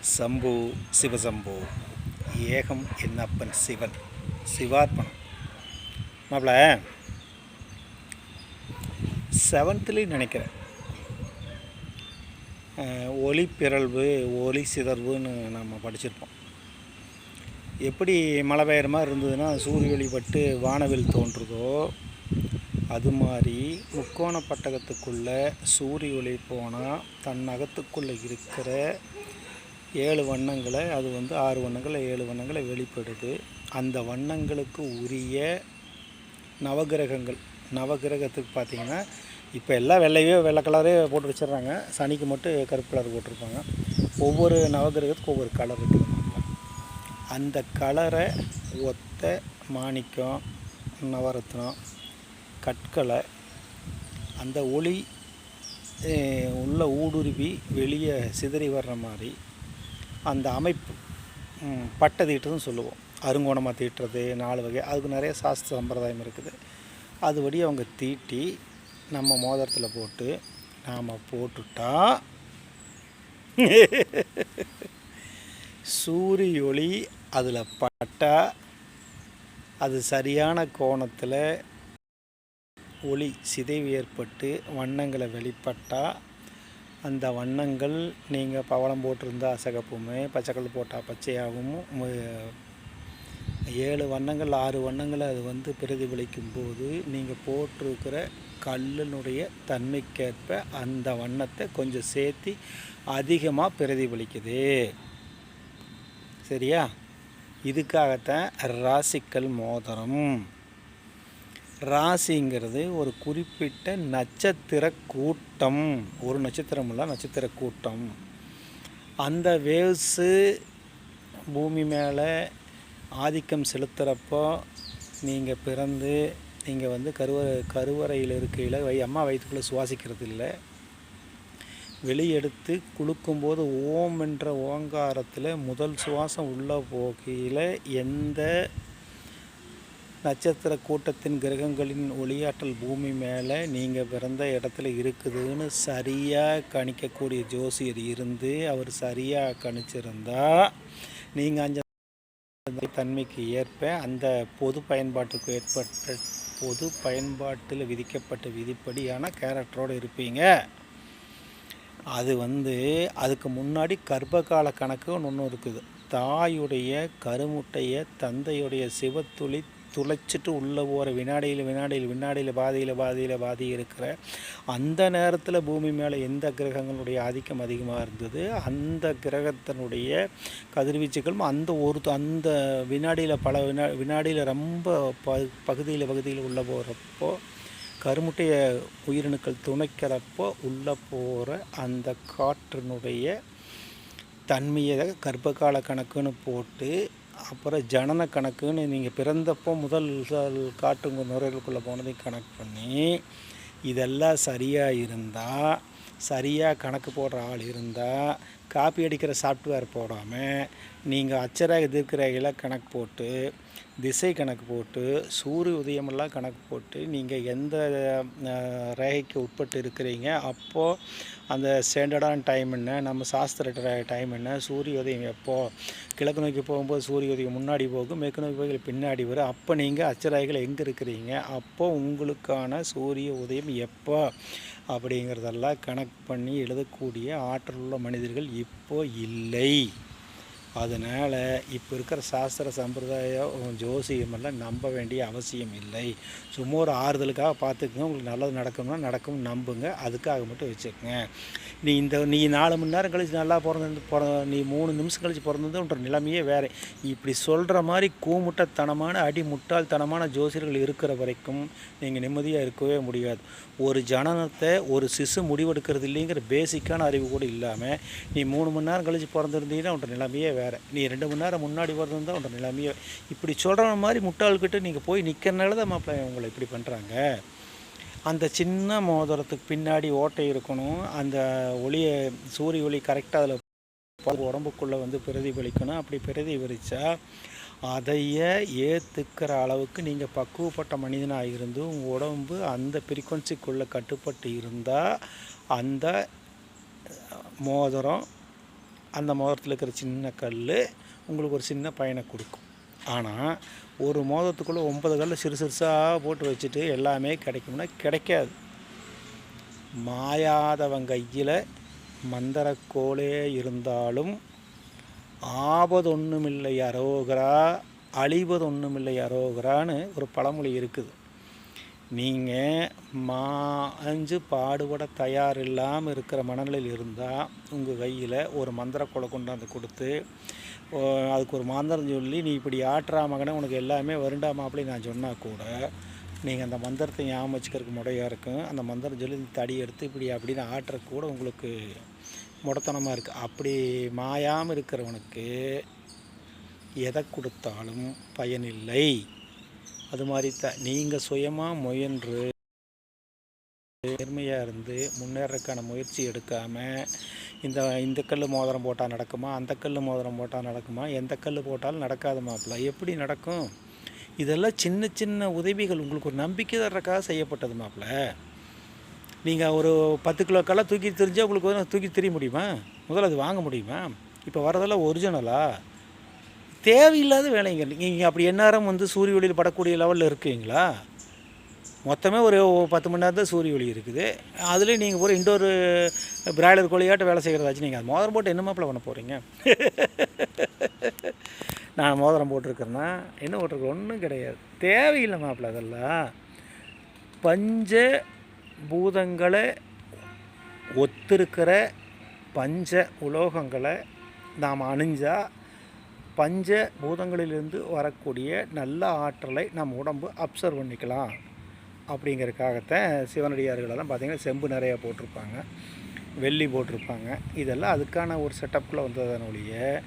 சம்பு சிவசம்பு ஏகம் என்னப்பன் சிவன் சிவார்ப்பணம் மாப்பிள செவன்த்துலேயும் நினைக்கிறேன். அஹ், ஒளி பிறழ்வு ஒளி சிதர்வுன்னு நம்ம படிச்சிருப்போம். எப்படி மழை பெய்கிற மாதிரி இருந்ததுன்னா சூரிய ஒளி வானவில் தோன்றுதோ அது மாதிரி முக்கோண பட்டகத்துக்குள்ளே சூரிய ஒளி போனால் தன் அகத்துக்குள்ளே இருக்கிற ஏழு வண்ணங்களை அது வந்து ஆறு வண்ணங்களை ஏழு வண்ணங்களை வெளிப்படுது. அந்த வண்ணங்களுக்கு உரிய நவகிரகங்கள். நவகிரகத்துக்கு பார்த்தீங்கன்னா இப்போ எல்லாம் வெள்ளையோ வெள்ளை கலரே போட்டு வச்சிடுறாங்க. சனிக்கு மட்டும் கருப்பு கலர் போட்டிருப்பாங்க. ஒவ்வொரு நவகிரகத்துக்கு ஒவ்வொரு கலர் இருக்குது அந்த கலரை ஒத்த மாணிக்கம் நவரத்னம் கற்களை அந்த ஒளி உள்ள ஊடுருவி வெளியே சிதறி வர்ற மாதிரி அந்த அமைப்பு பட்டை தீட்டுறதுன்னு சொல்லுவோம். அருங்கோணமாக தீட்டுறது நாலு வகை அதுக்கு நிறைய சாஸ்திர சம்பிரதாயம் இருக்குது. அதுபடி அவங்க தீட்டி நம்ம மோதிரத்தில் போட்டு நாம் போட்டுட்டா சூரிய ஒளி அதில் பட்டா அது சரியான கோணத்தில் ஒளி சிதைவு ஏற்பட்டு வண்ணங்களை வெளிப்பட்டால் அந்த வண்ணங்கள் நீங்கள் பவளம் போட்டிருந்தால் சிகப்புமே பச்சைக்கல் போட்டால் பச்சையாகவும் ஏழு வண்ணங்கள் ஆறு வண்ணங்களை அது வந்து பிரதிபலிக்கும் போது நீங்கள் போட்டிருக்கிற கல்லினுடைய தன்மைக்கேற்ப அந்த வண்ணத்தை கொஞ்சம் சேர்த்து அதிகமாக பிரதிபலிக்குது. சரியா? இதுக்காகத்தான் ராசிக்கல் மோதிரம். ராசிங்கிறது ஒரு குறிப்பிட்ட நட்சத்திர கூட்டம். ஒரு நட்சத்திரம் இல்லை நட்சத்திர கூட்டம். அந்த வேவ்ஸு பூமி மேலே ஆதிக்கம் செலுத்துகிறப்போ நீங்கள் பிறந்து நீங்கள் வந்து கருவறை கருவறையில் இருக்கையில் வை அம்மா வயிற்றுக்குள்ளே சுவாசிக்கிறது இல்லை. வெளியெடுத்து குளுக்கும்போது ஓம் என்ற ஓங்காரத்தில் முதல் சுவாசம் உள்ளே போகையில் எந்த நட்சத்திர கூட்டத்தின் கிரகங்களின் ஒளியாற்றல் பூமி மேலே நீங்கள் பிறந்த இடத்துல இருக்குதுன்னு சரியாக கணிக்கக்கூடிய ஜோசியர் இருந்து அவர் சரியாக கணிச்சிருந்தா நீங்கள் அந்த தன்மைக்கு ஏற்ப அந்த பொது பயன்பாட்டுக்கு ஏற்பட்ட பொது பயன்பாட்டில் விதிக்கப்பட்ட விதிப்படியான கேரக்டரோடு இருப்பீங்க. அது வந்து அதுக்கு முன்னாடி கர்ப்பகால கணக்குன்னு ஒன்று இருக்குது. தாயுடைய கருமுட்டையை தந்தையுடைய சிவத்துளி துளைச்சிட்டு உள்ளே போகிற வினாடியில் வினாடியில் வினாடியில் பாதியில் பாதியில் பாதி இருக்கிற அந்த நேரத்தில் பூமி மேலே எந்த கிரகங்களுடைய ஆதிக்கம் அதிகமாக இருந்தது அந்த கிரகத்தினுடைய கதிர்வீச்சுகளும் அந்த ஒரு அந்த வினாடியில் பல வினா வினாடியில் ரொம்ப ப பகுதியில் பகுதியில் உள்ளே போகிறப்போ கருமுட்டைய உயிரணுக்கள் துணைக்கிறப்போ உள்ளே போகிற அந்த காற்றினுடைய தன்மையை கர்ப்பகால கணக்குன்னு போட்டு அப்புறம் ஜனன கணக்குன்னு நீங்கள் பிறந்தப்போ முதல் காட்டுங்க காற்று நுரையீரலுக்குள்ளே போனதையும் கணக்கு பண்ணி இதெல்லாம் சரியாக இருந்தால் சரியாக கணக்கு போடுற ஆள் இருந்தால் காப்பி அடிக்கிற சாஃப்ட்வேர் போடாமல் நீங்கள் அச்சராக எதிர்க்கிறையில் கணக்கு போட்டு திசை கணக்கு போட்டு சூரிய உதயமெல்லாம் கணக்கு போட்டு நீங்கள் எந்த ரேகைக்கு உட்பட்டு இருக்கிறீங்க அப்போது அந்த ஸ்டாண்டர்டான டைம் என்ன நம்ம சாஸ்திர டைம் என்ன சூரிய உதயம் எப்போது கிழக்கு நோக்கி போகும்போது சூரிய உதயம் முன்னாடி போகும் மேற்கு நோக்கி போகிற பின்னாடி வரும் அப்போ நீங்கள் அச்சராய்கள் எங்கே இருக்கிறீங்க அப்போது உங்களுக்கான சூரிய உதயம் எப்போ அப்படிங்கிறதெல்லாம் கணக்கு பண்ணி எழுதக்கூடிய ஆற்றல் உள்ள மனிதர்கள் இப்போ இல்லை அதனால் இப்போ இருக்கிற சாஸ்திர சம்பிரதாயம் ஜோசியமெல்லாம் நம்ப வேண்டிய அவசியம் இல்லை. சும்மா ஒரு ஆறுதலுக்காக பார்த்துக்குங்க. உங்களுக்கு நல்லது நடக்கும்னா நடக்கும் நம்புங்க. அதுக்காக மட்டும் வச்சுக்கோங்க. நீ இந்த நீ நாலு மணி நேரம் கழிச்சு நல்லா பிறந்து பிற நீ மூணு நிமிஷம் கழிச்சு பிறந்ததுன்ற நிலைமையே வேறு. இப்படி சொல்கிற மாதிரி கூமுட்டத்தனமான அடி முட்டாள்தனமான ஜோசியர்கள் இருக்கிற வரைக்கும் நீங்கள் நிம்மதியாக இருக்கவே முடியாது. ஒரு ஜனனத்தை ஒரு சிசு முடிவெடுக்கிறது இல்லைங்கிற பேசிக்கான அறிவு கூட இல்லாமல் நீ மூணு மணி நேரம் கழிச்சு பிறந்திருந்தீங்கன்னா உன்ற நிலைமையே வேறு. வேறு. நீ ரெண்டு மணி நேரம் முன்னாடி பிறந்திருந்தா உன்ற நிலைமையே. இப்படி சொல்கிற மாதிரி முட்டாள்கிட்ட நீங்கள் போய் நிற்கிறனால தான் மாப்பிள்ளை உங்களை இப்படி பண்ணுறாங்க அந்த சின்ன மோதிரத்துக்கு பின்னாடி ஓட்டை இருக்கணும். அந்த ஒளியை சூரிய ஒளி கரெக்டாக அதில் உடம்புக்குள்ளே வந்து பிரதிபலிக்கணும். அப்படி பிரதிபலித்தா அதையே ஏற்றுக்கிற அளவுக்கு நீங்கள் பக்குவப்பட்ட மனிதனாக இருந்து உங்கள் உடம்பு அந்த ஃப்ரீக்குவன்சிக்குள்ளே கட்டுப்பட்டு இருந்தால் அந்த மோதிரம் அந்த மோதிரத்தில் இருக்கிற சின்ன கல் உங்களுக்கு ஒரு சின்ன பயனை கொடுக்கும். ஆனால் ஒரு மோதத்துக்குள்ளே ஒன்பது கல் சிறு சிறுசாக போட்டு வச்சுட்டு எல்லாமே கிடைக்கும்னா கிடைக்காது. மாயாதவன் கையில் மந்திரக்கோலே இருந்தாலும் ஆபதொன்றுமில்லை அரோகரா அழிவது ஒன்றுமில்லை அரோகரான்னு ஒரு பழமொழி இருக்குது. நீங்கள் மா அஞ்சு பாடுபட தயார் இல்லாமல் இருக்கிற மனநிலையில் இருந்தால் உங்கள் கையில் ஒரு மந்திரக்கோலை கொண்டாந்து கொடுத்து அதுக்கு ஒரு மந்திரம் சொல்லி நீ இப்படி ஆற்றா மகனே உனக்கு எல்லாமே வருண்டா மாப்பிள்ளை நான் சொன்னால் கூட நீங்கள் அந்த மந்திரத்தை ஞாபகம் வச்சுக்கிறதுக்கு முறையாக இருக்கும். அந்த மந்திரம் சொல்லி தடி எடுத்து இப்படி அப்படின்னு ஆட்டுற கூட உங்களுக்கு முடத்தனமாக இருக்குது அப்படி மாயாமல் இருக்கிறவனுக்கு எதை கொடுத்தாலும் பயனில்லை. அது மாதிரி தான் நீங்கள் சுயமாக முயன்று நேர்மையாக இருந்து முன்னேறக்கான முயற்சி எடுக்காமல் இந்த இந்த கல் மோதிரம் போட்டால் நடக்குமா அந்த கல் மோதிரம் போட்டால் நடக்குமா எந்த கல் போட்டாலும் நடக்காத மாப்பிள்ள எப்படி நடக்கும்? இதெல்லாம் சின்ன சின்ன உதவிகள் உங்களுக்கு ஒரு நம்பிக்கை தர்றக்காக செய்யப்பட்டது மாப்பிள்ள நீங்கள் ஒரு பத்து கிலோ கல்லை தூக்கி தெரிஞ்சால் உங்களுக்கு வந்து தூக்கி தெரிய முடியுமா? முதல்ல அது வாங்க முடியுமா? இப்போ வரதெல்லாம் ஒரிஜினலாக தேவையில்லாத வேலைங்க. நீங்கள் அப்படி எந்நேரம் வந்து சூரிய ஒளியில் படக்கூடிய லெவலில் இருக்கீங்களா? மொத்தமே ஒரு பத்து மணி நேரம் தான் சூரிய ஒளி இருக்குது. அதுலேயும் நீங்கள் ஒரு இண்டோர் பிராய்லர் கோழியாட்ட வேலை செய்கிறதாச்சு நீங்கள் அது மோதிரம் போட்டு என்ன மாப்பிள்ள பண்ண போகிறீங்க நான் மோதிரம் போட்டிருக்கிறேன்னா என்ன போட்டிருக்கேன் ஒன்றும் கிடையாது. தேவையில்லை மாப்பிள்ள அதெல்லாம். பஞ்ச பூதங்களை ஒத்திருக்கிற பஞ்ச உலோகங்களை நாம் அணிஞ்சால் பஞ்ச பூதங்களிலிருந்து வரக்கூடிய நல்ல ஆற்றலை நம்ம உடம்பு அப்சர்வ் பண்ணிக்கலாம். அப்படிங்கிறதுக்காகத்தான் சிவனடியார்களெல்லாம் பார்த்திங்கன்னா செம்பு நிறையா போட்டிருப்பாங்க வெள்ளி போட்டிருப்பாங்க. இதெல்லாம் அதுக்கான ஒரு செட்டப்பில் வந்ததன் ஒழிய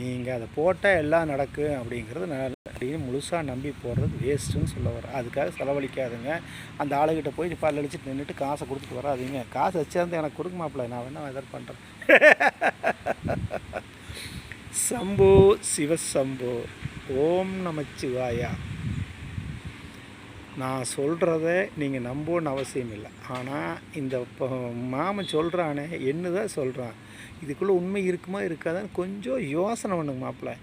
நீங்கள் அதை போட்டால் எல்லாம் நடக்கும் அப்படிங்கிறது நல்ல அப்படின்னு முழுசாக நம்பி போடுறது வேஸ்ட்டுன்னு சொல்ல வர அதுக்காக செலவழிக்காதுங்க. அந்த ஆளுகிட்ட போய் பல்ல அடிச்சுட்டு நின்றுட்டு காசை கொடுத்துட்டு வராதீங்க. காசு வச்சிருந்து எனக்கு கொடுக்க மாப்பிள்ள. நான் வேணா எதாவது பண்ணுறேன் சம்போ சிவசம்போ ஓம் நமச்சிவாயா. நான் சொல்கிறத நீங்கள் நம்பணும்னு அவசியம் இல்லை. ஆனால் இந்த மாமன் சொல்கிறானே என்ன தான் சொல்கிறான் இதுக்குள்ளே உண்மை இருக்குமா இருக்காதான்னு கொஞ்சம் யோசனை பண்ணுங்க மாப்பிள்ள.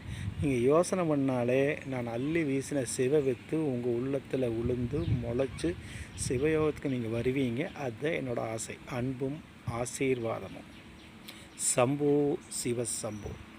நீங்கள் யோசனை பண்ணாலே நான் அள்ளி வீசின சிவ வித்து உங்கள் உள்ளத்தில் உளுந்து முளைச்சி சிவயோகத்துக்கு நீங்கள் வருவீங்க. அதுதான் என்னோடய ஆசை. அன்பும் ஆசீர்வாதமும். சம்போ சிவ சம்போ